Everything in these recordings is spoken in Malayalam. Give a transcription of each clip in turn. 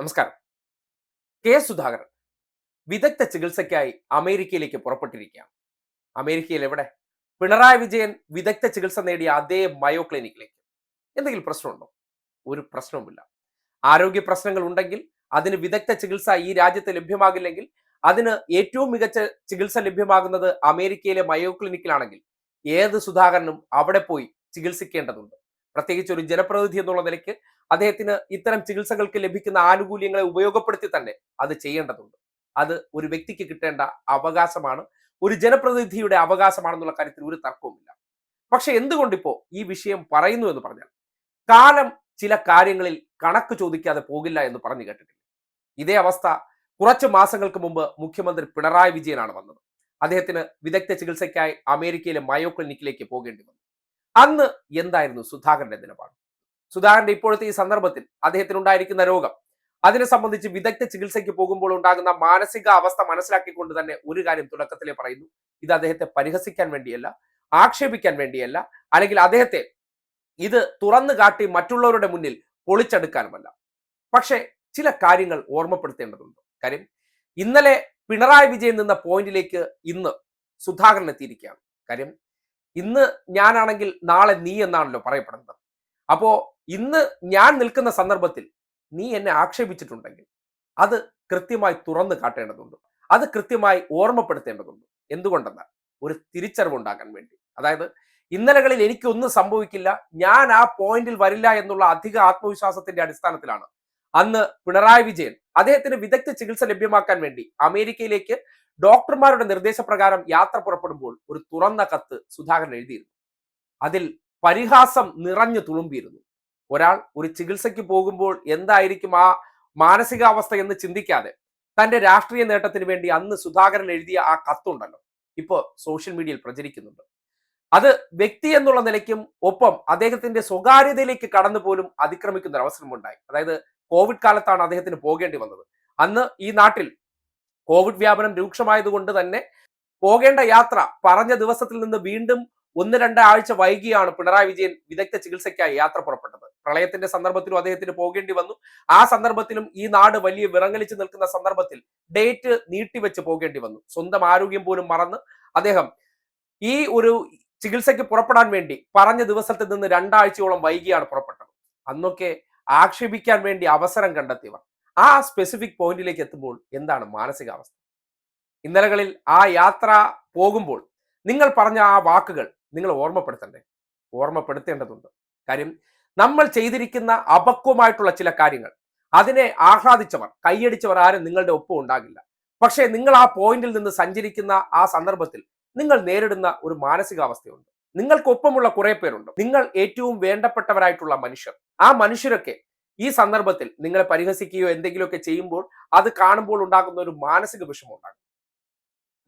നമസ്കാരം. കെ. സുധാകരൻ വിദഗ്ധ ചികിത്സയ്ക്കായി അമേരിക്കയിലേക്ക് പുറപ്പെട്ടിരിക്കുകയാണ്. അമേരിക്കയിൽ എവിടെ? പിണറായി വിജയൻ വിദഗ്ധ ചികിത്സ നേടിയ അതേ മയോ ക്ലിനിക്കിലേക്ക്. എന്തെങ്കിലും പ്രശ്നമുണ്ടോ? ഒരു പ്രശ്നവുമില്ല. ആരോഗ്യ പ്രശ്നങ്ങൾ ഉണ്ടെങ്കിൽ അതിന് വിദഗ്ധ ചികിത്സ ഈ രാജ്യത്ത് ലഭ്യമാകില്ലെങ്കിൽ അതിന് ഏറ്റവും മികച്ച ചികിത്സ ലഭ്യമാകുന്നത് അമേരിക്കയിലെ മയോ ക്ലിനിക്കിലാണെങ്കിൽ ഏത് സുധാകരനും അവിടെ പോയി ചികിത്സിക്കേണ്ടതുണ്ട്. പ്രത്യേകിച്ച് ഒരു ജനപ്രതിനിധി എന്നുള്ള നിലയ്ക്ക് അദ്ദേഹത്തിന് ഇത്തരം ചികിത്സകൾക്ക് ലഭിക്കുന്ന ആനുകൂല്യങ്ങളെ ഉപയോഗപ്പെടുത്തി തന്നെ അത് ചെയ്യേണ്ടതുണ്ട്. അത് ഒരു വ്യക്തിക്ക് കിട്ടേണ്ട അവകാശമാണ്. ഒരു ജനപ്രതിനിധിയുടെ അവകാശമാണെന്നുള്ള കാര്യത്തിൽ ഒരു തർക്കവുമില്ല. പക്ഷെ എന്തുകൊണ്ടിപ്പോ ഈ വിഷയം പറയുന്നു എന്ന് പറഞ്ഞാൽ കാലം ചില കാര്യങ്ങളിൽ കണക്ക് ചോദിക്കാതെ പോകില്ല എന്ന് പറഞ്ഞു കേട്ടിട്ടില്ല. ഇതേ അവസ്ഥ കുറച്ച് മാസങ്ങൾക്ക് മുമ്പ് മുഖ്യമന്ത്രി പിണറായി വിജയനാണ് വന്നത്. അദ്ദേഹത്തിന് വിദഗ്ധ ചികിത്സയ്ക്കായി അമേരിക്കയിലെ മയോ ക്ലിനിക്കിലേക്ക് പോകേണ്ടി വന്നു. അന്ന് എന്തായിരുന്നു സുധാകരന്റെ നിലപാട്? സുധാകരന്റെ ഇപ്പോഴത്തെ ഈ സന്ദർഭത്തിൽ അദ്ദേഹത്തിന് ഉണ്ടായിരിക്കുന്ന രോഗം അതിനെ സംബന്ധിച്ച് വിദഗ്ധ ചികിത്സയ്ക്ക് പോകുമ്പോൾ ഉണ്ടാകുന്ന മാനസിക അവസ്ഥ മനസ്സിലാക്കിക്കൊണ്ട് തന്നെ ഒരു കാര്യം തുടക്കത്തിലെ പറയുന്നു. ഇത് അദ്ദേഹത്തെ പരിഹസിക്കാൻ വേണ്ടിയല്ല ആക്ഷേപിക്കാൻ വേണ്ടിയല്ല അല്ലെങ്കിൽ അദ്ദേഹത്തെ ഇത് തുറന്നു കാട്ടി മറ്റുള്ളവരുടെ മുന്നിൽ പൊളിച്ചെടുക്കാനുമല്ല. പക്ഷേ ചില കാര്യങ്ങൾ ഓർമ്മപ്പെടുത്തേണ്ടതുണ്ട്. കാര്യം ഇന്നലെ പിണറായി വിജയൻ നിന്ന പോയിന്റിലേക്ക് ഇന്ന് സുധാകരൻ എത്തിയിരിക്കുകയാണ്. കാര്യം ഇന്ന് ഞാനാണെങ്കിൽ നാളെ നീ എന്നാണല്ലോ പറയപ്പെടുന്നത്. അപ്പോ ഇന്ന് ഞാൻ നിൽക്കുന്ന സന്ദർഭത്തിൽ നീ എന്നെ ആക്ഷേപിച്ചിട്ടുണ്ടെങ്കിൽ അത് കൃത്യമായി തുറന്നു കാട്ടേണ്ടതുണ്ട്. അത് കൃത്യമായി ഓർമ്മപ്പെടുത്തേണ്ടതുണ്ട്. എന്തുകൊണ്ടെന്നാൽ ഒരു തിരിച്ചറിവുണ്ടാകാൻ വേണ്ടി. അതായത് ഇന്നലകളിൽ എനിക്കൊന്നും സംഭവിക്കില്ല. ഞാൻ ആ പോയിന്റിൽ വരില്ല എന്നുള്ള അധിക ആത്മവിശ്വാസത്തിന്റെ അടിസ്ഥാനത്തിലാണ് അന്ന് പിണറായി വിജയൻ അദ്ദേഹത്തിന് വിദഗ്ധ ചികിത്സ ലഭ്യമാക്കാൻ വേണ്ടി അമേരിക്കയിലേക്ക് ഡോക്ടർമാരുടെ നിർദ്ദേശപ്രകാരം യാത്ര പുറപ്പെടുമ്പോൾ ഒരു തുറന്ന കത്ത് സുധാകരൻ എഴുതിയിരുന്നു. അതിൽ പരിഹാസം നിറഞ്ഞു തുളുമ്പിയിരുന്നു. ഒരാൾ ഒരു ചികിത്സയ്ക്ക് പോകുമ്പോൾ എന്തായിരിക്കും ആ മാനസികാവസ്ഥ എന്ന് ചിന്തിക്കാതെ തന്റെ രാഷ്ട്രീയ നേട്ടത്തിന് വേണ്ടി അന്ന് സുധാകരൻ എഴുതിയ ആ കത്തുണ്ടല്ലോ. ഇപ്പോൾ സോഷ്യൽ മീഡിയയിൽ പ്രചരിക്കുന്നുണ്ട്. അത് വ്യക്തി എന്നുള്ള നിലയ്ക്കും ഒപ്പം അദ്ദേഹത്തിന്റെ സ്വകാര്യതയിലേക്ക് കടന്നു പോലും അതിക്രമിക്കുന്ന ഒരു അവസരമുണ്ടായി. അതായത് കോവിഡ് കാലത്താണ് അദ്ദേഹത്തിന് പോകേണ്ടി വന്നത്. അന്ന് ഈ നാട്ടിൽ കോവിഡ് വ്യാപനം രൂക്ഷമായതുകൊണ്ട് തന്നെ പോകേണ്ട യാത്ര പറഞ്ഞ ദിവസത്തിൽ നിന്ന് വീണ്ടും ഒന്ന് രണ്ട് ആഴ്ച വൈകിയാണ് പിണറായി വിജയൻ വിദഗ്ധ ചികിത്സയ്ക്കായി യാത്ര പുറപ്പെട്ടത്. പ്രളയത്തിന്റെ സന്ദർഭത്തിലും അദ്ദേഹത്തിന് പോകേണ്ടി വന്നു. ആ സന്ദർഭത്തിലും ഈ നാട് വലിയ വിറങ്ങലിച്ചു നിൽക്കുന്ന സന്ദർഭത്തിൽ ഡേറ്റ് നീട്ടിവെച്ച് പോകേണ്ടി വന്നു. സ്വന്തം ആരോഗ്യം പോലും മറന്ന് അദ്ദേഹം ഈ ഒരു ചികിത്സയ്ക്ക് പുറപ്പെടാൻ വേണ്ടി പറഞ്ഞ ദിവസത്തിൽ നിന്ന് രണ്ടാഴ്ചയോളം വൈകിയാണ് പുറപ്പെട്ടത്. അന്നൊക്കെ ആക്ഷേപിക്കാൻ വേണ്ടി അവസരം കണ്ടെത്തിയവർ. ആ സ്പെസിഫിക് പോയിന്റിലേക്ക് എത്തുമ്പോൾ എന്താണ് മാനസികാവസ്ഥ? ഇന്നലകളിൽ ആ യാത്ര പോകുമ്പോൾ നിങ്ങൾ പറഞ്ഞ ആ വാക്കുകൾ നിങ്ങൾ ഓർമ്മപ്പെടുത്തണ്ടേ? ഓർമ്മപ്പെടുത്തേണ്ടതുണ്ട്. കാര്യം നമ്മൾ ചെയ്തിരിക്കുന്ന അപക്വമായിട്ടുള്ള ചില കാര്യങ്ങൾ അതിനെ ആഹ്ലാദിച്ചവർ കൈയടിച്ചവർ ആരും നിങ്ങളുടെ ഒപ്പം ഉണ്ടാകില്ല. പക്ഷേ നിങ്ങൾ ആ പോയിന്റിൽ നിന്ന് സഞ്ചരിക്കുന്ന ആ സന്ദർഭത്തിൽ നിങ്ങൾ നേരിടുന്ന ഒരു മാനസികാവസ്ഥയുണ്ട്. നിങ്ങൾക്കൊപ്പമുള്ള കുറെ പേരുണ്ട്. നിങ്ങൾ ഏറ്റവും വേണ്ടപ്പെട്ടവരായിട്ടുള്ള മനുഷ്യർ. ആ മനുഷ്യരൊക്കെ ഈ സന്ദർഭത്തിൽ നിങ്ങളെ പരിഹസിക്കുകയോ എന്തെങ്കിലുമൊക്കെ ചെയ്യുമ്പോൾ അത് കാണുമ്പോൾ ഉണ്ടാകുന്ന ഒരു മാനസിക വിഷമം ഉണ്ടാകും.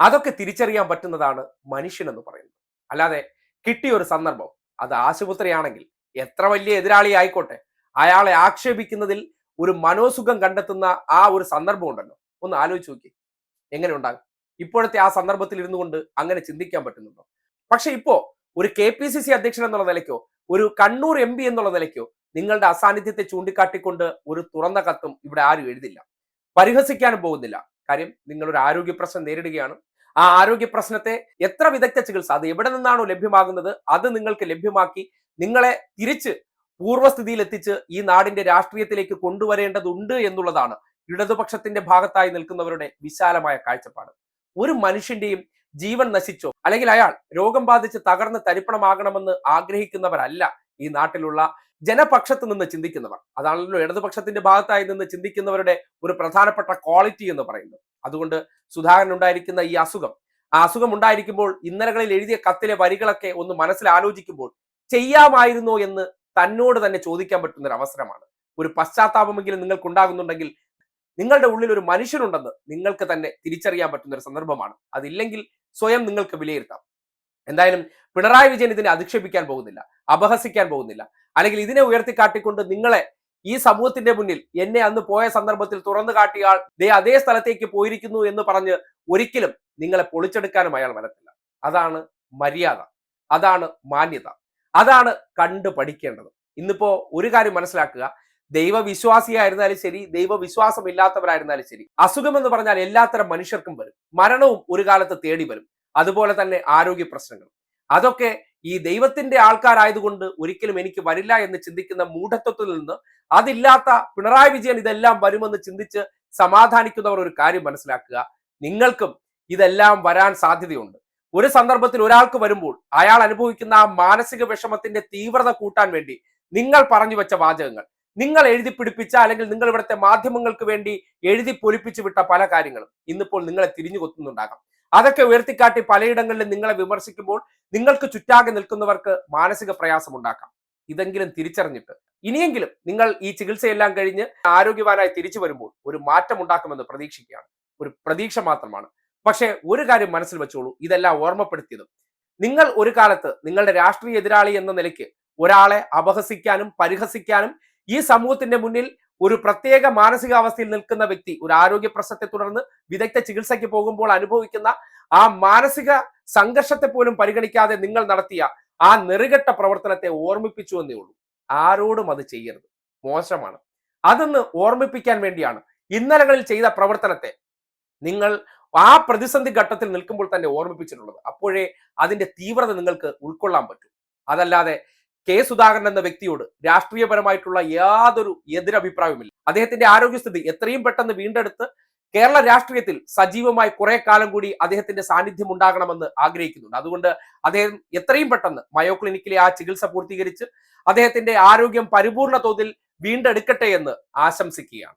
അതൊക്കെ തിരിച്ചറിയാൻ പറ്റുന്നതാണ് മനുഷ്യൻ എന്ന് പറയുന്നത്. അല്ലാതെ കിട്ടിയ ഒരു സന്ദർഭം അത് ആശുപത്രിയാണെങ്കിൽ എത്ര വലിയ എതിരാളി ആയിക്കോട്ടെ അയാളെ ആക്ഷേപിക്കുന്നതിൽ ഒരു മനോസുഖം കണ്ടെത്തുന്ന ആ ഒരു സന്ദർഭം ഉണ്ടല്ലോ. ഒന്ന് ആലോചിച്ച് നോക്കി എങ്ങനെ ഉണ്ടാകും? ഇപ്പോഴത്തെ ആ സന്ദർഭത്തിൽ ഇരുന്നു കൊണ്ട് അങ്ങനെ ചിന്തിക്കാൻ പറ്റുന്നുണ്ടോ? പക്ഷെ ഇപ്പോ ഒരു കെ പി സി സി അധ്യക്ഷൻ എന്നുള്ള നിലയ്ക്കോ ഒരു കണ്ണൂർ എം പി എന്നുള്ള നിലയ്ക്കോ നിങ്ങളുടെ അസാന്നിധ്യത്തെ ചൂണ്ടിക്കാട്ടിക്കൊണ്ട് ഒരു തുറന്ന കത്തും ഇവിടെ ആരും എഴുതില്ല. പരിഹസിക്കാനും പോകുന്നില്ല. കാര്യം നിങ്ങളൊരു ആരോഗ്യ പ്രശ്നം നേരിടുകയാണ്. ആ ആരോഗ്യ പ്രശ്നത്തെ എത്ര വിദഗ്ധ ചികിത്സ അത് എവിടെ നിന്നാണോ ലഭ്യമാകുന്നത് അത് നിങ്ങൾക്ക് ലഭ്യമാക്കി നിങ്ങളെ തിരിച്ച് പൂർവസ്ഥിതിയിൽ എത്തിച്ച് ഈ നാടിന്റെ രാഷ്ട്രീയത്തിലേക്ക് കൊണ്ടുവരേണ്ടതുണ്ട് എന്നുള്ളതാണ് ഇടതുപക്ഷത്തിന്റെ ഭാഗത്തായി നിൽക്കുന്നവരുടെ വിശാലമായ കാഴ്ചപ്പാട്. ഒരു മനുഷ്യന്റെയും ജീവൻ നശിച്ചോ അല്ലെങ്കിൽ അയാൾ രോഗം ബാധിച്ച് തകർന്ന് തരിപ്പണമാകണമെന്ന് ആഗ്രഹിക്കുന്നവരല്ല. ഈ നാട്ടിലുള്ള ജനപക്ഷത്ത് നിന്ന് ചിന്തിക്കുന്നവർ അതാണല്ലോ ഇടതുപക്ഷത്തിന്റെ ഭാഗത്തായി നിന്ന് ചിന്തിക്കുന്നവരുടെ ഒരു പ്രധാനപ്പെട്ട ക്വാളിറ്റി എന്ന് പറയുന്നത്. അതുകൊണ്ട് സുധാകരൻ ഉണ്ടായിരിക്കുന്ന ഈ അസുഖം ആ അസുഖം ഉണ്ടായിരിക്കുമ്പോൾ ഇന്നലകളിൽ എഴുതിയ കത്തിലെ വരികളൊക്കെ ഒന്ന് മനസ്സിൽ ആലോചിക്കുമ്പോൾ ചെയ്യാമായിരുന്നോ എന്ന് തന്നോട് തന്നെ ചോദിക്കാൻ പറ്റുന്ന ഒരു അവസരമാണ് ഒരു പശ്ചാത്താപമെങ്കിലും നിങ്ങൾക്ക് ഉണ്ടാകുന്നുണ്ടെങ്കിൽ നിങ്ങളുടെ ഉള്ളിൽ ഒരു മനുഷ്യനുണ്ടെന്ന് നിങ്ങൾക്ക് തന്നെ തിരിച്ചറിയാൻ പറ്റുന്ന ഒരു സന്ദർഭമാണ്. അതില്ലെങ്കിൽ സ്വയം നിങ്ങൾക്ക് വിലയിരുത്താം. എന്തായാലും പിണറായി വിജയൻ ഇതിനെ അധിക്ഷേപിക്കാൻ പോകുന്നില്ല അപഹസിക്കാൻ പോകുന്നില്ല. അല്ലെങ്കിൽ ഇതിനെ ഉയർത്തിക്കാട്ടിക്കൊണ്ട് നിങ്ങളെ ഈ സമൂഹത്തിന്റെ മുന്നിൽ എന്നെ അന്ന് പോയ സന്ദർഭത്തിൽ തുറന്നു കാട്ടിയ ആൾ ദേ അതേ സ്ഥലത്തേക്ക് പോയിരിക്കുന്നു എന്ന് പറഞ്ഞ് ഒരിക്കലും നിങ്ങളെ പൊളിച്ചെടുക്കാനും അയാൾ വരത്തില്ല. അതാണ് മര്യാദ. അതാണ് മാന്യത. അതാണ് കണ്ടു പഠിക്കേണ്ടത്. ഇന്നിപ്പോ ഒരു കാര്യം മനസ്സിലാക്കുക. ദൈവവിശ്വാസിയായിരുന്നാലും ശരി ദൈവവിശ്വാസം ഇല്ലാത്തവരായിരുന്നാലും ശരി അസുഖം എന്ന് പറഞ്ഞാൽ എല്ലാത്തരം മനുഷ്യർക്കും വരും. മരണവും ഒരു കാലത്ത് തേടി വരും. അതുപോലെ തന്നെ ആരോഗ്യ പ്രശ്നങ്ങൾ. അതൊക്കെ ഈ ദൈവത്തിന്റെ ആൾക്കാരായതുകൊണ്ട് ഒരിക്കലും എനിക്ക് വരില്ല എന്ന് ചിന്തിക്കുന്ന മൂഢത്വത്തിൽ നിന്ന് അതില്ലാത്ത പിണറായി വിജയൻ ഇതെല്ലാം വരുമെന്ന് ചിന്തിച്ച് സമാധാനിക്കുന്നവർ ഒരു കാര്യം മനസ്സിലാക്കുക. നിങ്ങൾക്കും ഇതെല്ലാം വരാൻ സാധ്യതയുണ്ട്. ഒരു സന്ദർഭത്തിൽ ഒരാൾക്ക് വരുമ്പോൾ അയാൾ അനുഭവിക്കുന്ന ആ മാനസിക വിഷമത്തിന്റെ തീവ്രത കൂട്ടാൻ വേണ്ടി നിങ്ങൾ പറഞ്ഞു വെച്ച വാചകങ്ങൾ നിങ്ങൾ എഴുതി പിടിപ്പിച്ച അല്ലെങ്കിൽ നിങ്ങൾ ഇവിടുത്തെ മാധ്യമങ്ങൾക്ക് വേണ്ടി എഴുതി പൊലിപ്പിച്ചു വിട്ട പല കാര്യങ്ങളും ഇന്നിപ്പോൾ നിങ്ങളെ തിരിഞ്ഞു കൊത്തുന്നുണ്ടാകാം. അതൊക്കെ ഉയർത്തിക്കാട്ടി പലയിടങ്ങളിലും നിങ്ങളെ വിമർശിക്കുമ്പോൾ നിങ്ങൾക്ക് ചുറ്റാകെ നിൽക്കുന്നവർക്ക് മാനസിക പ്രയാസം ഉണ്ടാക്കാം. ഇതെങ്കിലും തിരിച്ചറിഞ്ഞിട്ട്. ഇനിയെങ്കിലും നിങ്ങൾ ഈ ചികിത്സയെല്ലാം കഴിഞ്ഞ് ആരോഗ്യവാനായി തിരിച്ചു വരുമ്പോൾ ഒരു മാറ്റം ഉണ്ടാക്കുമെന്ന് പ്രതീക്ഷിക്കുകയാണ്. ഒരു പ്രതീക്ഷ മാത്രമാണ്. പക്ഷേ ഒരു കാര്യം മനസ്സിൽ വെച്ചോളൂ. ഇതെല്ലാം ഓർമ്മപ്പെടുത്തിയതും നിങ്ങൾ ഒരു കാലത്ത് നിങ്ങളുടെ രാഷ്ട്രീയ എതിരാളി എന്ന നിലയ്ക്ക് ഒരാളെ അപഹസിക്കാനും പരിഹസിക്കാനും ഈ സമൂഹത്തിന്റെ മുന്നിൽ ഒരു പ്രത്യേക മാനസികാവസ്ഥയിൽ നിൽക്കുന്ന വ്യക്തി ഒരു ആരോഗ്യ പ്രശ്നത്തെ തുടർന്ന് വിദഗ്ധ ചികിത്സയ്ക്ക് പോകുമ്പോൾ അനുഭവിക്കുന്ന ആ മാനസിക സംഘർഷത്തെ പോലും പരിഗണിക്കാതെ നിങ്ങൾ നടത്തിയ ആ നെറുകെട്ട പ്രവർത്തനത്തെ ഓർമ്മിപ്പിച്ചു എന്നേ ഉള്ളൂ. ആരോടും അത് ചെയ്യരുത്. മോശമാണ്. അതൊന്ന് ഓർമ്മിപ്പിക്കാൻ വേണ്ടിയാണ് ഇന്നലകളിൽ ചെയ്ത പ്രവർത്തനത്തെ നിങ്ങൾ ആ പ്രതിസന്ധി ഘട്ടത്തിൽ നിൽക്കുമ്പോൾ തന്നെ ഓർമ്മിപ്പിച്ചിട്ടുള്ളത്. അപ്പോഴേ അതിന്റെ തീവ്രത നിങ്ങൾക്ക് ഉൾക്കൊള്ളാൻ പറ്റൂ. അതല്ലാതെ കെ സുധാകരൻ എന്ന വ്യക്തിയോട് രാഷ്ട്രീയപരമായിട്ടുള്ള യാതൊരു എതിരഭിപ്രായവുമില്ല. അദ്ദേഹത്തിന്റെ ആരോഗ്യസ്ഥിതി എത്രയും പെട്ടെന്ന് വീണ്ടെടുത്ത് കേരള രാഷ്ട്രീയത്തിൽ സജീവമായി കുറെ കാലം കൂടി അദ്ദേഹത്തിന്റെ സാന്നിധ്യം ഉണ്ടാകണമെന്ന് ആഗ്രഹിക്കുന്നുണ്ട്. അതുകൊണ്ട് അദ്ദേഹം എത്രയും പെട്ടെന്ന് മയോ ക്ലിനിക്കിലെ ആ ചികിത്സ പൂർത്തീകരിച്ച് അദ്ദേഹത്തിന്റെ ആരോഗ്യം പരിപൂർണ തോതിൽ വീണ്ടെടുക്കട്ടെ എന്ന് ആശംസിക്കുകയാണ്.